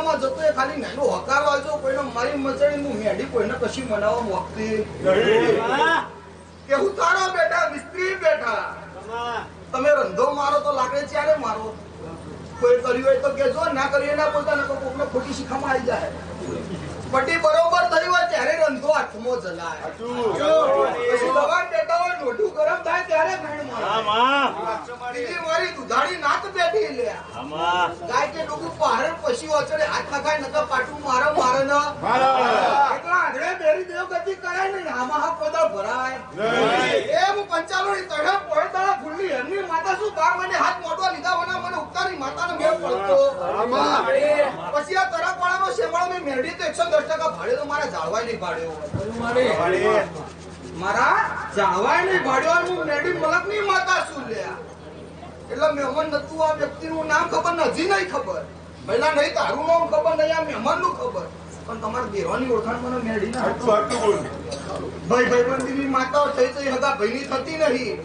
રસ્તામાં જતો એ ખાલી નાનો હકાર વાંચો, કોઈને મારી મચડી હું મેડી કોઈને કશી મનાવવા મોકતી કે હું તારો બેટા મિસ્ત્રી બેઠા તમે રંધો મારો તો લાગે ત્યારે મારો? કોઈ કર્યું હોય તો કેજો ના કરીએ ના બોલતા, નકર કોકને ખોટી શીખામાં આવી જાય. પટી બરોબર ત્યારે રંધો હાથમાં જલાય. પછી દવા દેતા હોય મોઢું ગરમ થાય ત્યારે ભીડ મળે. બીજી મારી દુધાળી નાક બેઠી લે. ગાય કે ડોકું પહાડ પછી અચડે હાથ નખાય નતા પાટું મારો મારે ન એટલા આંધળે બેરી દેવ ગતિ નહીં આમાં હા પદા ભરાય. એ હું પંચાલો ની તળે પડતા ફૂલની હરની માતા શું બાર મને હાથ મોટો લીધા વના મને ઉતારી માતાનો મેળ પડતો. પછી આ તરફવાળાનો શેમાળો મેં મેરડી તો એકસો દસ ટકા ભાડ્યો તો મારા જાળવાય નહીં ભાડ્યો મારા જાળવાય નહીં ભાડ્યો હું મેરડી મલકની માતા શું લ્યા એટલે મહેમાન નતું આ વ્યક્તિનું નામ ખબર નથી નહીં ખબર. પહેલા નહીં તારું નામ ખબર નહીં આ મહેમાનનું ખબર. પણ તમારા દેવાની ઓળખાણ મને મેળી ના ભાઈ ભાઈબંધીની માતાઓ થઈ થઈ હતા ભાઈની થતી નહીં.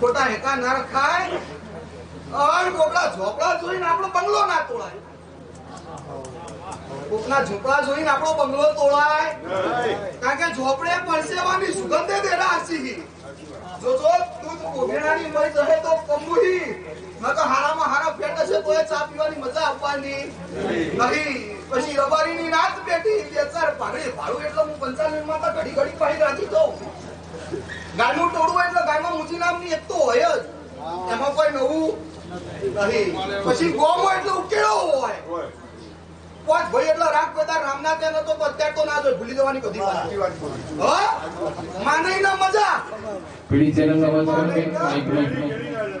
ખોટા હેકા ના રખાય. અર કોકડા ઝોપડા જોઈને આપણો બંગલો ના તોડાય. કોકના ઝોપડા જોઈને આપણો બંગલો તોડાય. કારણ કે ઝોપડે પરસેવાની સુગંધે દેરા આસી જો જો તું કોગેણાની મય જહે તો કમુહી ન તો હારામાં હારા ફેટ હશે તો એ ચા પીવાની મજા આવવાની. નહીં પછી રબારીની ની બેઠી બે ચાર ભાડે ભાડું એટલે હું પંચાનવે માં તો ઘડી ઘડી પાડી રાખી દઉં. ગાયનું ટોળું એટલે ગાયમાં ઊંચી નામની એક તો હોય જ. એમાં કોઈ નવું નહીં. પછી ગોમ હોય એટલે ઉકેળો હોય. પાંચ ભાઈ એટલે રાગ બધા રામના ત્યાં નતો તો અત્યારે તો ના જોઈ ભૂલી જવાની બધી વાત. હા? માને ના મજા. પીડી ચેનલ નો કે માઇક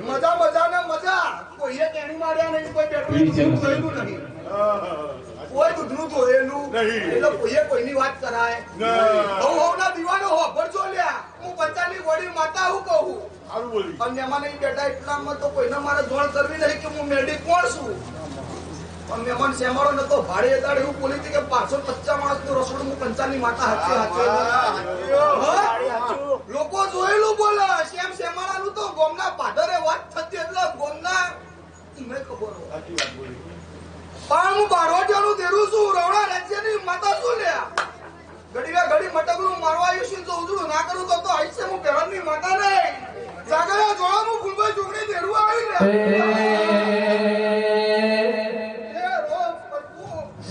મજા મજા ને મજા. કોઈએ કેણી માર્યા નહીં કોઈ પેટ્રોલ. જોયેલું નહીં. કોઈ દૂધનું ધોયેલું નહીં. એટલે કોઈએ કોઈની વાત કરાય. હું હવના દીવાનો હો ભરજો લ્યા. હું પંચાની વડી માતા હું કહું. અને એમાં નહીં બેઠા એટલામાં તો કોઈને મારે જોણ કરવી નહીં કે હું મેડી કોણ છું? મહેમાન શેમાળો નતો ભાડે એવું બોલી હતી કે પાંચસો પચાસ માણસનું રસોડું હું પંચાની માતા હાથે હાથે લોકો જોયેલું બોલે શેમ શેમાળાનું તો ગોમના પાદરે વાત થતી એટલે ગોમના ઈને ખબર પણ હું બારોટિયાનું દેરું છું રવણા રાજ્યની માતા શું લ્યા. ઘડીએ ઘડી મટકનું મારવા આવ્યું છું તો ઉજળું ના કરું તો તો આઈશે હું પહેરણની માતા નહીં જાગરા હું ફૂલભાઈ ચૂંટણી દેરું આવી લે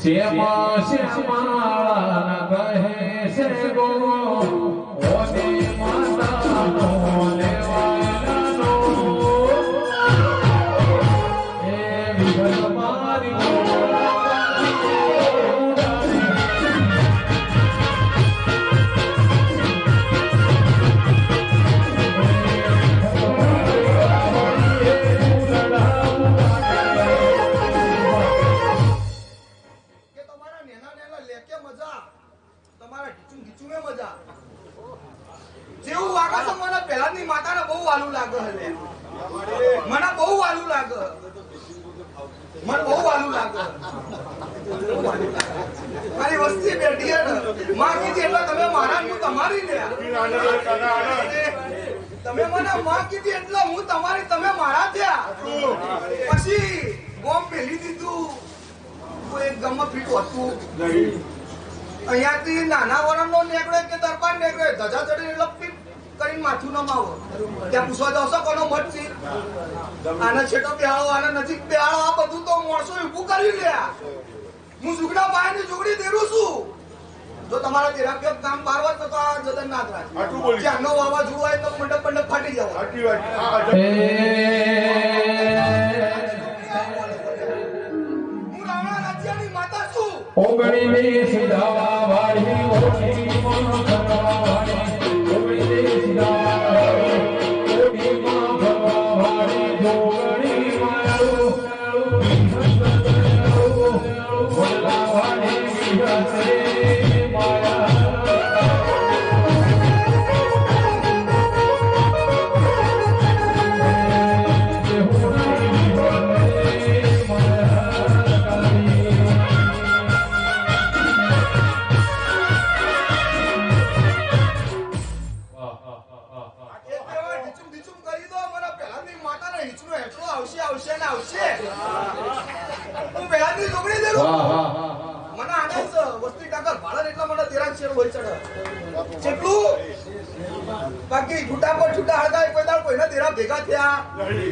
શ્યામા શ્યામાળા કહે છે ગો તમે મને માં કીધી એટલે હું તમારી તમે મારા થયા. પછી બોમ્બ પેલી દીધું. કોઈ ગામમાં ફીટ હતું. અહીંયાથી નાના વરણનો નીકળે કે દરબાર નીકળે ધજા ચડી એટલે પીપ કરીને માથું નમાવો. ત્યાં પૂછવા જશો કોનો મત છે? આને છેટો બેહાડો, આને નજીક બેહાડો, આ બધું તો માણસો ઊભું કરી લે હું જુગડા પાયાની ઝુગડી દેરું છું. જો તમારા તેરાપ્ય કામ હોય તો આ જગન્નાથ રાજ આટલું બોલી. જ્યાં નો વાવાઝોડું હોય તો મંડપ મંડપ ફાટી જવા. એ હું ભેગા થયા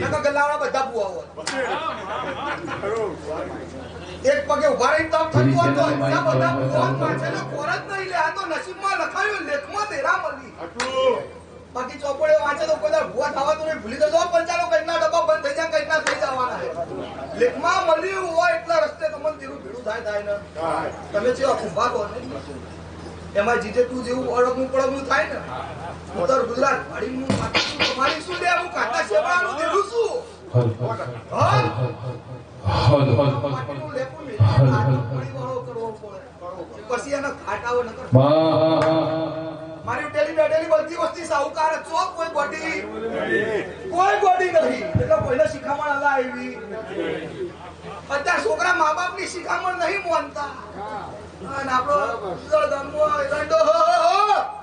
નકર ગલ્લાવાળા બધા પુઆવો એક પગે ઊભા રહી તપ થતું હોય તો એટલા બધા પુઆવા પાછળનો કોર જ નહીં લે આ તો નસીબમાં લખાયું લેખમાં તેરા મળી બાકી ચોપડે વાંચે તો કોઈ ભૂવા થવા તો નહીં ભૂલી જજો પંચાલો કંઈકના ડબ્બા બંધ થઈ જાય કંઈકના થઈ જવાના છે. લેખમાં મળ્યું હોય એટલા રસ્તે તમને તેનું ભીડું થાય થાય ને. તમે જેવા કુંભા કહો ને? એમાં જીજે તું જેવું અડગનું પડગનું થાય ને? ઉત્તર ગુજરાત વાડીનું તમારી શું લે? હું કાકા શેવાળાનું દેવું છું. હલ હલ હલ હલ. પછી એનો આવે નકર મારી ટેલી ડેલી બધી વસ્તી સાહુકાર છો. કોઈ ગોડી કોઈ ગોડી નથી. એટલે કોઈને શિખામણ અલા આવી. અત્યારે છોકરા મા બાપની શિખામણ નહીં માનતા. અને આપણો હો, હો.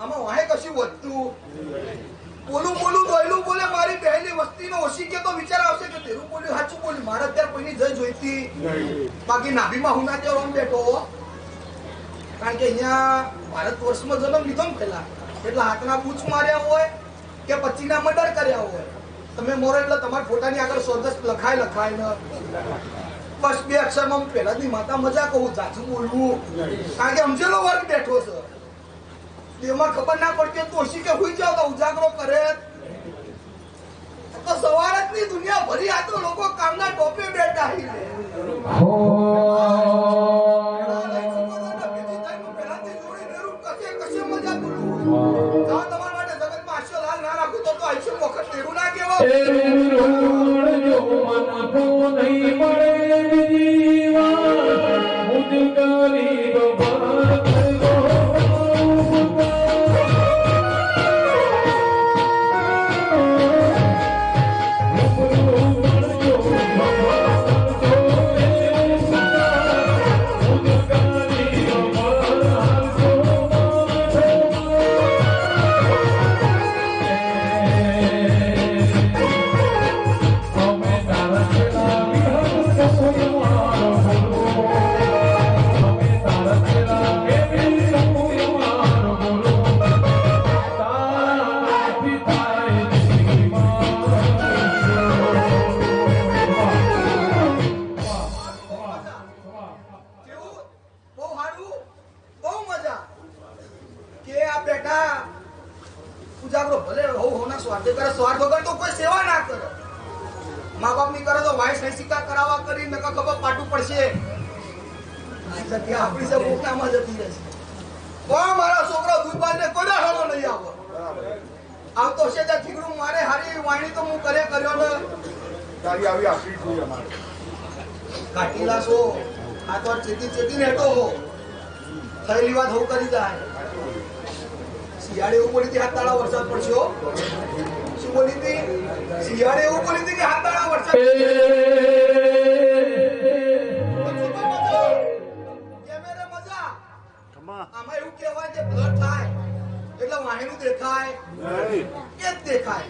આમાં વાહે કશું વધતું બોલું બોલું દોયલું બોલે, મારી પહેલી વસ્તીનો ઓછી કે તો વિચાર આવશે કે તેરું બોલ્યું, સાચું બોલ્યું. મારે અત્યારે કોઈની જય જોઈતી બાકી નાભીમાં હું ના ત્યાં બેઠો કારણ કે અહીંયા ભારત વર્ષમાં જન્મ લીધો ને પેલા એટલે હાથના પૂછ માર્યા હોય કે પચીના મર્ડર કર્યા હોય. તમે મોરો એટલે તમારા ફોટાની આગળ સ્વર્ગસ્થ લખાય લખાય ને. બસ બે અક્ષરમાં હું પહેલાની માતા મજા કહું જાજુ બોલવું. કારણ કે સમજેલો વર્ગ બેઠો છે. તેમાં ખબર ના પડતી હોય તો ઓછી કે હુઈ જાવ તો ઉજાગરો કરે. તો સવાર જ ની દુનિયા ભરી આ તો લોકો કામના ટોપે બેઠા હી. સ્વાર્થ સ્વાર્થ વગર તો કોઈ સેવા ના કરો. મા બાપની કરે તો વાય સૈસિકા કરાવવા કરી નકા ખબર પાટું પડશે. જગ્યા આપણી ઓકામાં જતી રહેશે પણ મારા છોકરો દૂધ ને કોઈ નહીં આવો? આવતો છે ત્યાં ઠીકડું મારે હારી વાણી તો હું કરે કર્યો ને. તારી આવી આખરી જોઈ અમારે. કાટીલા છો આ તો ચેતી ચેતી નેટો હો. થયેલી વાત હું કરી જાય. શિયાળે એવું પડી ત્યાં તાળા વરસાદ પડશે. શું બોલી હતી? શિયાળે એવું બોલી હતી કે હાથ તારા વરસાદ કેમેરે મજા. આમાં એવું કહેવાય કે બ્લડ થાય એટલે વાહેલું દેખાય. જ દેખાય?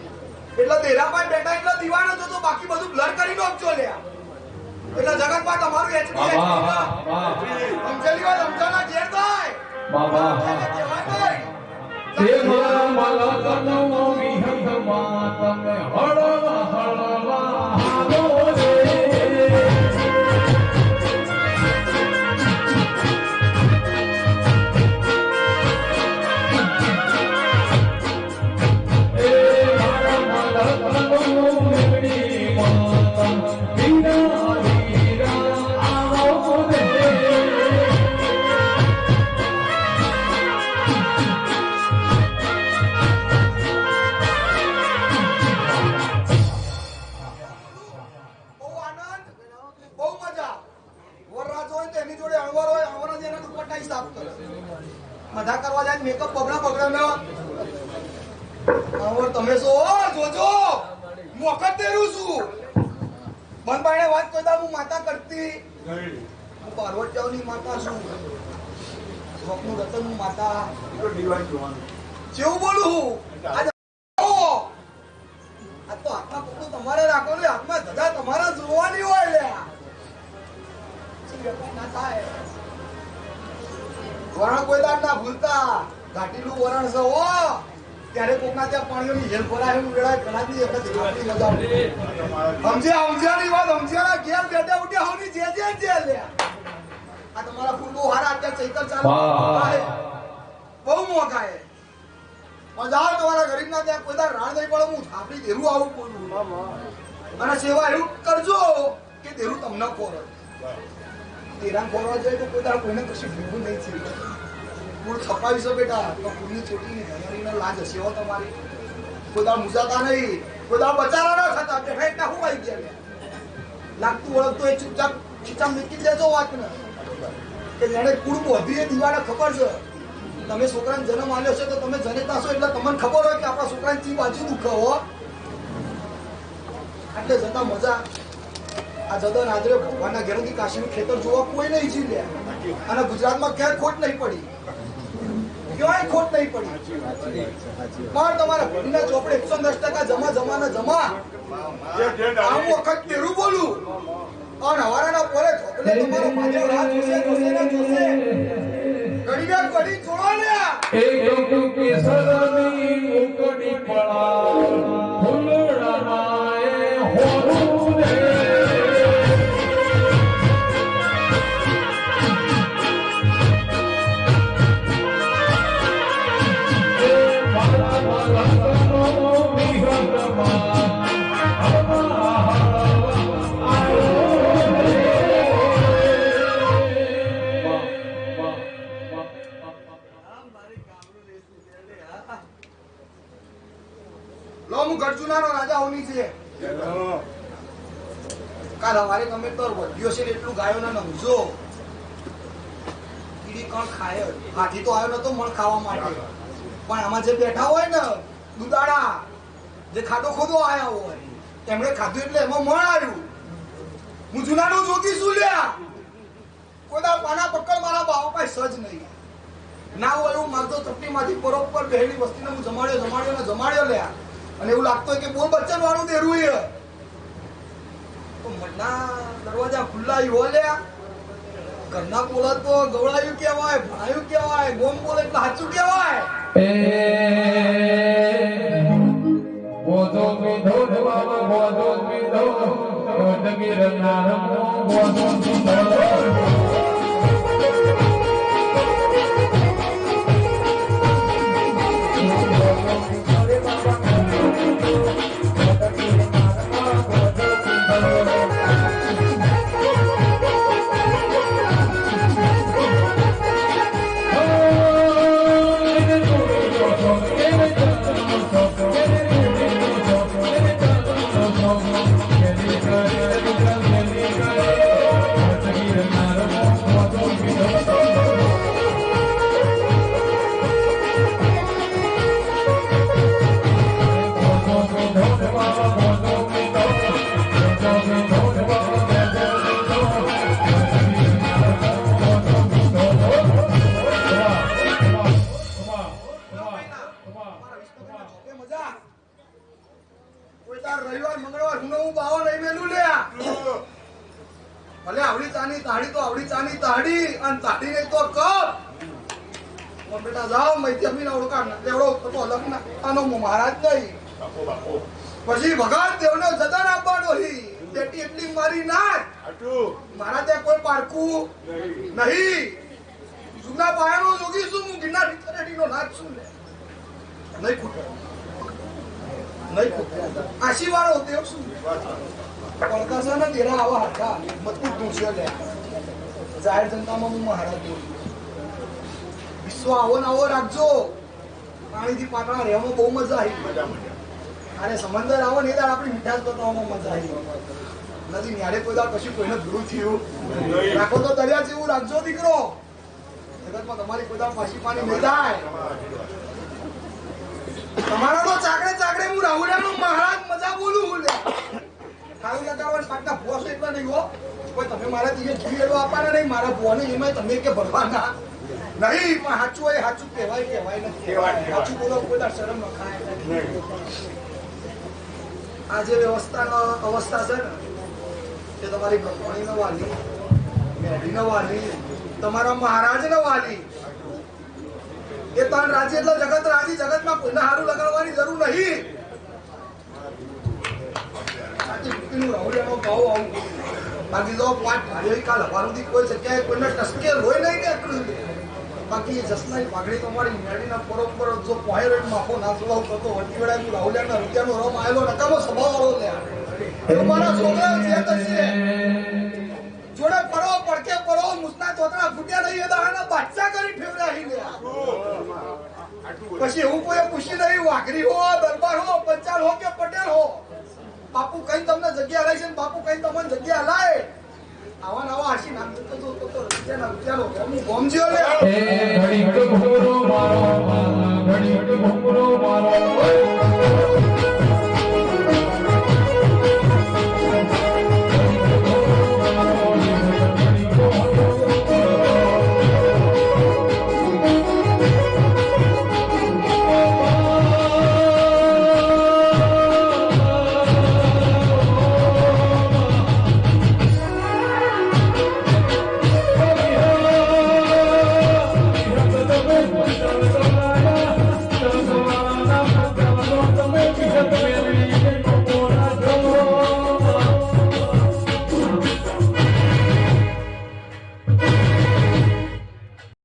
એટલે દેરાભાઈ બેઠા એટલે દિવાળો હતો તો બાકી બધું બ્લર કરી નાખજો લ્યા એટલે જગતમાં તમારું એચપી સમજેલી વાત સમજાના ઘેર થાય. કહેવાય નહીં. બહુ રતન માતા. એટલો ડિવાઇન જોવાનું. જેવું બોલું હું. આ તો તમારે રાખો ને. હાથમાં ધજા તમારે જોવાની હોય લે. શું વેપાર ના ભૂલતા વરાણા ઘાટીનું વરણ છે ઓ ત્યારે કોકના ત્યાં પાણીઓની હેલ ભરાય એમ વેળાએ મજા સમજ્યા સમજ્યાની વાત સમજ્યા ઘેર બેઠા ઉઠ્યા હોની જે જે જે લે. આ તમારા ફૂલ હારા અત્યારે ચૈતર ચાલે. બહુ છે મજા તમારા ગરીબના ત્યાં કોઈ રાણ નહીં પડે હું થાપડી દેરું આવું બોલું અને સેવા એવું કરજો કે દેરું તમને ખોરો તેરાન કોરવા જાય તો કોઈ દાડો કોઈને કશું ભેગું નહીં છે બેટા તો લાજ હશે હો તમારી. કોઈ મુસાતા નહીં. કોઈ બચારા ન થતા બેઠા એટલા હું આવી ગયા. લાગતું ઓળખતું એ ચૂપચાપ ખીચા મૂકી દેજો વાત ને કે જેને કુળ બોધી એ ખબર છે. તમે છોકરાને જન્મ આવ્યો છે તો તમે જનેતા છો એટલે તમને ખબર હોય કે આપણા છોકરાને ચી બાજુ દુખે હો. એટલે જતા મજા. આ જદન આદરે ભગવાનના ઘેરથી કાશીનું ખેતર જોવા કોઈ નહીં જી લે. અને ગુજરાતમાં ક્યાંય ખોટ નહીં પડી. ક્યાંય ખોટ નહીં પડી. પણ તમારા ભણીના ચોપડે એકસો દસ ટકા જમા જમાના જમા. આમ વખત કેરું બોલું અને હવારાના પોરે છોકલે તમારો ભાજપ રાહ જોશે જોશે ને જોશે? ઘડી ને ઘડી જોડો ને એક કેસરની ઉકળી લો, હું ગરજુનાનો રાજા હોની છે. કાલ હવારે તમે તો વધ્યો છે ને એટલું ગાયો ના નમજો. કીડી કણ ખાય. હાથી તો આવ્યો નતો મણ ખાવા માટે. પણ આમાં જે બેઠા હોય ને, દુદાડા, જે ખાડો ખોદો આવ્યા હોય એમણે ખાધું એટલે એમાં મણ આવ્યું. હું જુનાનું જોગી શું લ્યા. કોદા પાના પકડ, મારા બાપા સજ નહીં. ના હોય એવું મારતો ચપટીમાંથી બરોબર વસ્તી વસ્તીને હું જમાડ્યો જમાડ્યો ને જમાડ્યો લ્યા. અને એવું લાગતું હોય કે બોલ બચ્ચન વાળું દેરું એ. દરવાજા ખુલ્લા ઈ ઘરના બોલા તો ગવડાયું કહેવાય, ભણાયું કહેવાય, ગોમ બોલે એટલે સાચું કહેવાય. બોધો મીધો બાબા, બોધો મીધો કોટગીર નારમો બોધો મીધો મારી નાખ. મારા ત્યાં કોઈ પારકું નહીં. જૂના પાયાનો જોગી શું હું ગિરનાર ઠીકરેડીનો નાચ છું ને. નહીં ખૂટે. નહીં ખૂટે. આશીવાળો દેવ શું? પડકાસા ને તેરા આવા હતા. મતલબ દૂષ્યો લે. જાહેર જનતામાં હું મહારાજ દેવ વિશ્વ આવો ને આવો રાખજો. પાણીથી પાટણા રહેવામાં બહુ મજા આવી. અને સમંદર આવો ને એ આપણી મીઠાશ બતાવવામાં મજા આવી. નથી ન્યારે કોઈ દાળ કશું કોઈને ભૂલું થયું. રાખો તો દરિયા જેવું રાખજો દીકરો. જગતમાં તમારી કોઈ દાળ પાછી પાણી નહીં થાય. તમારા તો ચાકડે ચાકડે હું રાહુલિયાનો મહારાજ મજા બોલું હું લે ખાવું લગાવવા પાટના ભુવા છો એટલા નહીં હો. કોઈ તમે મારા દીએ ઘી એડો આપવાના નહીં મારા ભૂવાને એમાં તમે કે ભરવાના નહીં પણ સાચું હોય સાચું કહેવાય કહેવાય નથી. સાચું બોલો કોઈ દાડ શરમ ન ખાય. આ જે વ્યવસ્થાનો અવસ્થા છે ને તે તમારી કંપનીનો વાલી મેડીનો વાલી, તમારા મહારાજ નો વાલી. એ તાન રાજી એટલે જગત રાજી, જગતમાં કોઈને હારું લગાડવાની જરૂર નહીં. બાકી જો પાંચ ભાઈઓ કાલ હવારથી કોઈ જગ્યાએ કોઈને ટસકે લોહી નહીં ને બાકી જસનાની પાઘડી તમારી મેળીના પરોપર જો પહેરેટ માફો ના ચડાવ કરતો વટી વેળા રૂપિયાનો રમ આવેલો, નકામો સ્વભાવ વાળો લે મારા જે થશે જોડે પડો, પડકે પડો, મુસના તોતરા ફૂટ્યા નહીં હતા અને બાદશાહ કરી ફેવરા હી લે પછી હું કોઈ પૂછી નહીં, વાઘરી હો, દરબાર હો, પંચાલ હો કે પટેલ હો? બાપુ કઈ તમને જગ્યા હલાય છે બાપુ કઈ તમને જગ્યા હલાય આવા નવા હસી નામ તો તો તો તો રૂપિયાના રૂપિયાનો હું ગોમજ્યો લે. ઘડીક ઘૂમરો મારો, ઘડીક ઘૂમરો મારો.